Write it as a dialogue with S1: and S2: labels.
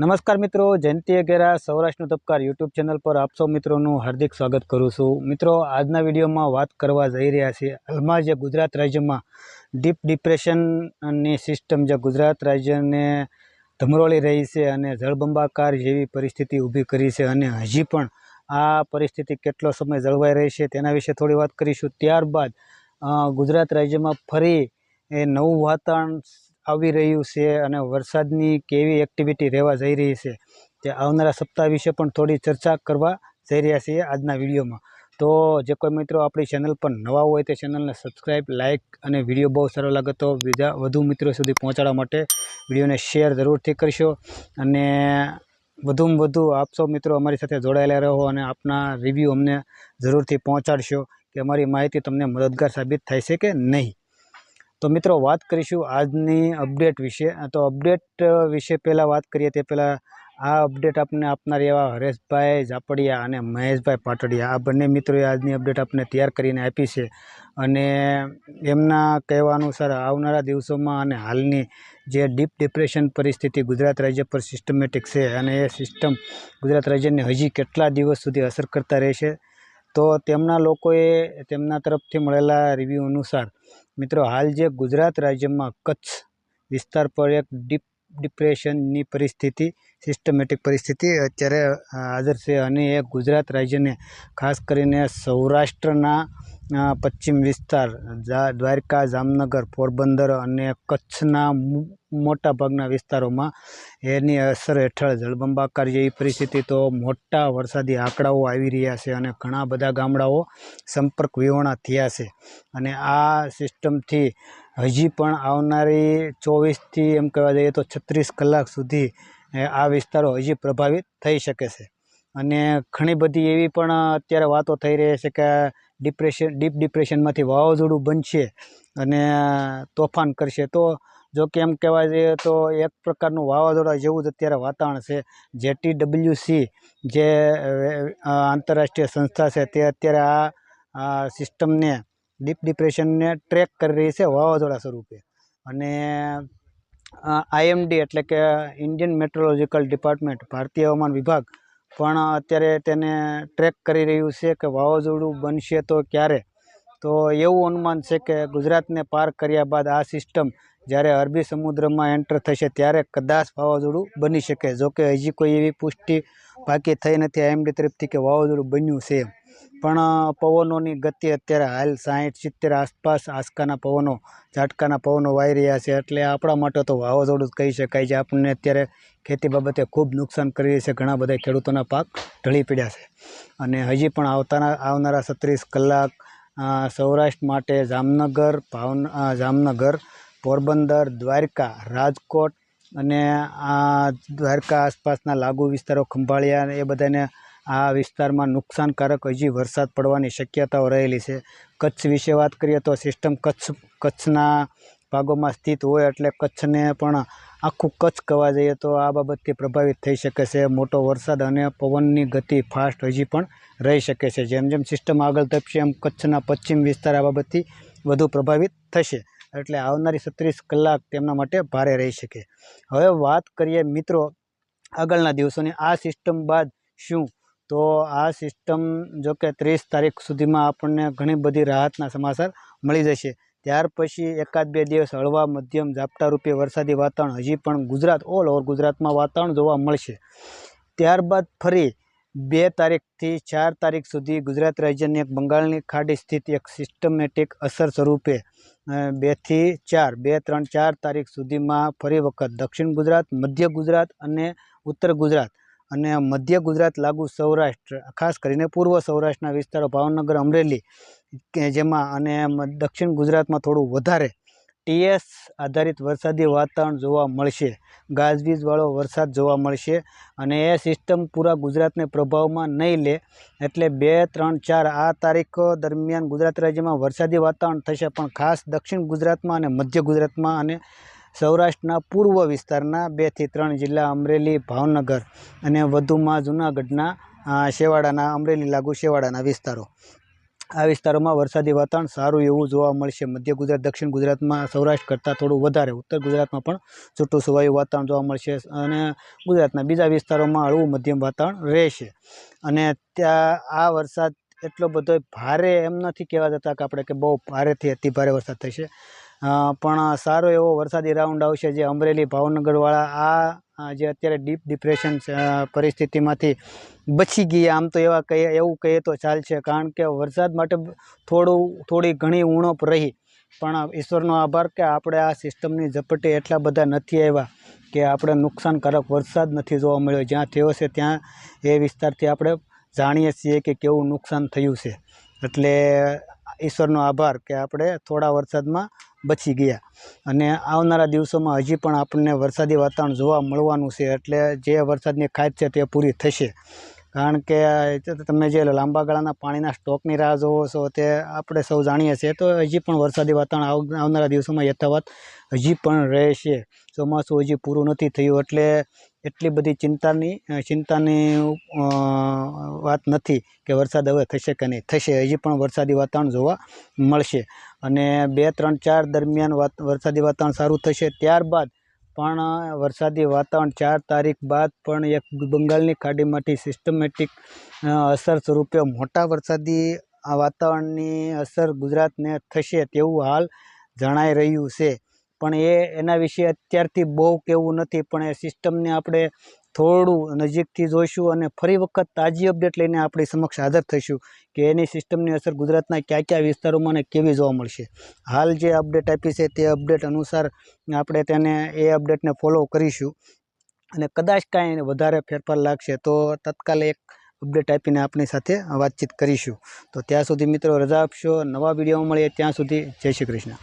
S1: નમસ્કાર મિત્રો, જયંતિ અગેરા, સૌરાષ્ટ્રનો તબકાર YouTube channel પર આપ સૌ મિત્રોનું હાર્દિક સ્વાગત કરું છું. મિત્રો, આજના વિડીયોમાં વાત કરવા જઈ રહ્યા છીએ હાલમાં જે ગુજરાત રાજ્યમાં ડીપ ડિપ્રેશનની સિસ્ટમ જે ગુજરાત રાજ્યને ધમરોળી રહી છે અને જળબંબાકાર જેવી પરિસ્થિતિ ઊભી કરી છે અને હજી પણ આ પરિસ્થિતિ કેટલો સમય જળવાઈ રહી છે તેના વિશે થોડી વાત કરીશું. ત્યારબાદ ગુજરાત રાજ્યમાં ફરી એ નવું વાતાવરણ આવી રહ્યું છે અને વરસાદની કેવી એક્ટિવિટી રહેવા જઈ રહી છે તે આવનારા સપ્તાહ વિશે પણ થોડી ચર્ચા કરવા જઈ રહ્યા છીએ આજના વિડીયોમાં. તો જે કોઈ મિત્રો આપણી ચેનલ પર નવા હોય તે ચેનલને સબસ્ક્રાઈબ લાઇક અને વીડિયો બહુ સારો લાગે તો બીજા વધુ મિત્રો સુધી પહોંચાડવા માટે વિડીયોને શેર જરૂરથી કરશો. અને વધુમાં વધુ આપ સૌ મિત્રો અમારી સાથે જોડાયેલા રહો અને આપના રિવ્યૂ અમને જરૂરથી પહોંચાડશો કે અમારી માહિતી તમને મદદગાર સાબિત થાય છે કે નહીં. તો મિત્રો વાત કરીશું આજની અપડેટ વિશે. તો અપડેટ વિશે પહેલાં વાત કરીએ તે પહેલાં આ અપડેટ આપને આપનાર એવા હરેશભાઈ ઝાપડિયા અને મહેશભાઈ પાટડિયા. આ બંને મિત્રોએ આજની અપડેટ આપને તૈયાર કરીને આપી છે. અને એમના કહેવા અનુસાર આવનારા દિવસોમાં અને હાલની જે ડીપ ડિપ્રેશન પરિસ્થિતિ ગુજરાત રાજ્ય પર સિસ્ટમેટિક છે અને એ સિસ્ટમ ગુજરાત રાજ્યને હજી કેટલા દિવસ સુધી અસર કરતા રહેશે તો તેમના લોકોએ તેમના તરફથી મળેલા રિવ્યૂ અનુસાર, મિત્રો, હાલ જે ગુજરાત રાજ્યમાં કચ્છ વિસ્તાર પર એક ડીપ ડિપ્રેશનની પરિસ્થિતિ સિસ્ટમેટિક પરિસ્થિતિ અત્યારે હાજર છે અને એ ગુજરાત રાજ્યને ખાસ કરીને સૌરાષ્ટ્રના પશ્ચિમ વિસ્તાર દ્વારકા, જામનગર, પોરબંદર અને કચ્છના મોટા ભાગના વિસ્તારોમાં એની અસર હેઠળ જળબંબાકાર જેવી પરિસ્થિતિ તો મોટા વરસાદી આંકડાઓ આવી રહ્યા છે અને ઘણા બધા ગામડાઓ સંપર્ક વિહોણા થયા છે. અને આ સિસ્ટમથી હજી પણ આવનારી ચોવીસથી એમ કહેવા જઈએ તો છત્રીસ કલાક સુધી આ વિસ્તારો હજી પ્રભાવિત થઈ શકે છે. અને ઘણી બધી એવી પણ અત્યારે વાતો થઈ રહી છે કે ડિપ્રેશન ડીપ ડિપ્રેશનમાંથી વાવાઝોડું બનશે અને તોફાન કરશે. તો જો કે એમ કહેવા જઈએ તો એક પ્રકારનું વાવાઝોડા જેવું જ અત્યારે વાતાવરણ છે. જેટી ડબલ્યુસી જે આંતરરાષ્ટ્રીય સંસ્થા છે તે અત્યારે આ સિસ્ટમને ડીપ ડિપ્રેશનને ટ્રેક કરી રહી છે વાવાઝોડા સ્વરૂપે. અને આઈએમડી એટલે કે ઇન્ડિયન મેટ્રોલોજીકલ ડિપાર્ટમેન્ટ ભારતીય હવામાન વિભાગ પણ અત્યારે તેને ટ્રેક કરી રહ્યું છે કે વાવાઝોડું બનશે તો ક્યારે? તો એવું અનુમાન છે કે ગુજરાતને પાર કર્યા બાદ આ સિસ્ટમ જ્યારે અરબી સમુદ્રમાં એન્ટર થશે ત્યારે કદાચ વાવાઝોડું બની શકે. જો કે હજી કોઈ એવી પુષ્ટિ બાકી થઈ નથી. આઈએમડી તરફથી કે વાવાઝોડું બન્યું છે પણ પવનોની ગતિ અત્યારે હાલ સાહીઠ સિત્તેર આસપાસ આંચકાના પવનો, ઝાટકાના પવનો વાઈ રહ્યા છે. એટલે આપણા માટે તો વાવાઝોડું કહી શકાય જે આપણને અત્યારે ખેતી બાબતે ખૂબ નુકસાન કરી રહી છે. ઘણા બધા ખેડૂતોના પાક ઢળી પડ્યા છે. અને હજી પણ આવતાના, આવનારા છત્રીસ કલાક સૌરાષ્ટ્ર માટે જામનગર, ભાવન જામનગર, પોરબંદર, દ્વારકા, રાજકોટ અને આ દ્વારકા આસપાસના લાગુ વિસ્તારો, ખંભાળિયા એ બધાને આ વિસ્તારમાં નુકસાનકારક હજી વરસાદ પડવાની શક્યતાઓ રહેલી છે. કચ્છ વિશે વાત કરીએ તો સિસ્ટમ કચ્છ, કચ્છના ભાગોમાં સ્થિત હોય એટલે કચ્છને પણ આખું કચ્છ કહેવા જઈએ તો આ બાબતથી પ્રભાવિત થઈ શકે છે. મોટો વરસાદ અને પવનની ગતિ ફાસ્ટ હજી પણ રહી શકે છે. જેમ જેમ સિસ્ટમ આગળ ધપશે, એમ કચ્છના પશ્ચિમ વિસ્તાર આ બાબતથી વધુ પ્રભાવિત થશે એટલે આવનારી છત્રીસ કલાક તેમના માટે ભારે રહી શકે. હવે વાત કરીએ મિત્રો આગળના દિવસોની. આ સિસ્ટમ બાદ શું તો આ સિસ્ટમ જો કે ત્રીસ તારીખ સુધીમાં આપણને ઘણી બધી રાહતના સમાચાર મળી જશે. ત્યાર પછી એકાદ બે દિવસ હળવા મધ્યમ ઝાપટા રૂપે વરસાદી વાતાવરણ હજી પણ ગુજરાત, ઓલ ઓવર ગુજરાતમાં વાતાવરણ જોવા મળશે. ત્યારબાદ ફરી બે તારીખથી ચાર તારીખ સુધી ગુજરાત રાજ્યની એક બંગાળની ખાડી સ્થિત એક સિસ્ટમેટિક અસર સ્વરૂપે બેથી ચાર, બે, ત્રણ, ચાર તારીખ સુધીમાં ફરી વખત દક્ષિણ ગુજરાત, મધ્ય ગુજરાત અને ઉત્તર ગુજરાત અને મધ્ય ગુજરાત લાગુ સૌરાષ્ટ્ર, ખાસ કરીને પૂર્વ સૌરાષ્ટ્રના વિસ્તારો, ભાવનગર, અમરેલી, કે જેમાં અને દક્ષિણ ગુજરાતમાં થોડું વધારે ટીએસ આધારિત વરસાદી વાતાવરણ જોવા મળશે. ગાજવીજવાળો વરસાદ જોવા મળશે અને એ સિસ્ટમ પૂરા ગુજરાતને પ્રભાવમાં નહીં લે એટલે બે, ત્રણ, ચાર આ તારીખો દરમિયાન ગુજરાત રાજ્યમાં વરસાદી વાતાવરણ થશે. પણ ખાસ દક્ષિણ ગુજરાતમાં અને મધ્ય ગુજરાતમાં અને સૌરાષ્ટ્રના પૂર્વ વિસ્તારના બેથી ત્રણ જિલ્લા અમરેલી, ભાવનગર અને વધુમાં જૂનાગઢના શેવાડાના અમરેલી લાગુ શેવાડાના વિસ્તારો. આ વિસ્તારોમાં વરસાદી વાતાવરણ સારું એવું જોવા મળશે. મધ્ય ગુજરાત, દક્ષિણ ગુજરાતમાં સૌરાષ્ટ્ર કરતાં થોડું વધારે, ઉત્તર ગુજરાતમાં પણ છૂટું સુવાયું વાતાવરણ જોવા મળશે અને ગુજરાતના બીજા વિસ્તારોમાં હળવું મધ્યમ વાતાવરણ રહેશે. અને ત્યાં આ વરસાદ એટલો બધો ભારે એમ નથી કહેવા જતા કે આપણે કે બહુ ભારેથી અતિ ભારે વરસાદ થશે. પણ સારો એવો વરસાદી રાઉન્ડ આવશે જે અમરેલી, ભાવનગરવાળા આ જે અત્યારે ડીપ ડિપ્રેશન પરિસ્થિતિમાંથી બચી ગયા આમ તો એવા કહીએ એવું કહીએ તો ચાલશે કારણ કે વરસાદ માટે થોડું, થોડી ઘણી ઉણપ રહી. પણ ઈશ્વરનો આભાર કે આપણે આ સિસ્ટમની ઝપટે એટલા બધા નથી આવ્યા કે આપણે નુકસાનકારક વરસાદ નથી જોવા મળ્યો. જ્યાં થયો છે, ત્યાં એ વિસ્તારથી આપણે જાણીએ છીએ કે કેવું નુકસાન થયું છે. એટલે ઈશ્વરનો આભાર કે આપણે થોડા વરસાદમાં બચી ગયા. અને આવનારા દિવસોમાં હજી પણ આપણને વરસાદી વાતાવરણ જોવા મળવાનું છે. એટલે જે વરસાદની ખાત છે તે પૂરી થશે. કારણ કે તમે જે લાંબા ગાળાના પાણીના સ્ટોકની રાહ જોવો છો તે આપણે સૌ જાણીએ છીએ. તો હજી પણ વરસાદી વાતાવરણ આવ- આવનારા દિવસોમાં યથાવત હજી પણ રહેશે. ચોમાસું હજી પૂરું નથી થયું. એટલે એટલી બધી ચિંતાની ચિંતાની વાત નથી કે વરસાદ હવે થશે કે નહીં. થશે. હજી પણ વરસાદી વાતાવરણ જોવા મળશે. અને બે, ત્રણ, ચાર દરમિયાન વાત, વરસાદી વાતાવરણ સારું થશે ત્યારબાદ પણ વરસાદી વાતાવરણ ચાર તારીખ બાદ પણ એક બંગાળની ખાડીમાંથી સિસ્ટમેટિક અસર સ્વરૂપે મોટા વરસાદી વાતાવરણની અસર ગુજરાતને થશે તેવું હાલ જણાઈ રહ્યું છે. પણ એ એના વિશે અત્યારથી બહુ કહેવું નથી, પણ એ સિસ્ટમને આપણે થોડું નજીકથી જોઈશું અને ફરી વખત તાજી અપડેટ લઈને આપણી સમક્ષ હાજર થઈશું કે એની સિસ્ટમની અસર ગુજરાતના કયા કયા વિસ્તારોમાં અને કેવી જોવા મળશે. હાલ જે અપડેટ આપી છે તે અપડેટ અનુસાર આપણે તેને એ અપડેટને ફોલો કરીશું અને કદાચ કાંઈ વધારે ફેરફાર લાગશે તો તત્કાલ એક અપડેટ આપીને આપણી સાથે વાતચીત કરીશું. તો ત્યાં સુધી મિત્રો રજા આપશો, નવા વીડિયો મળીએ ત્યાં સુધી જય શ્રી કૃષ્ણ.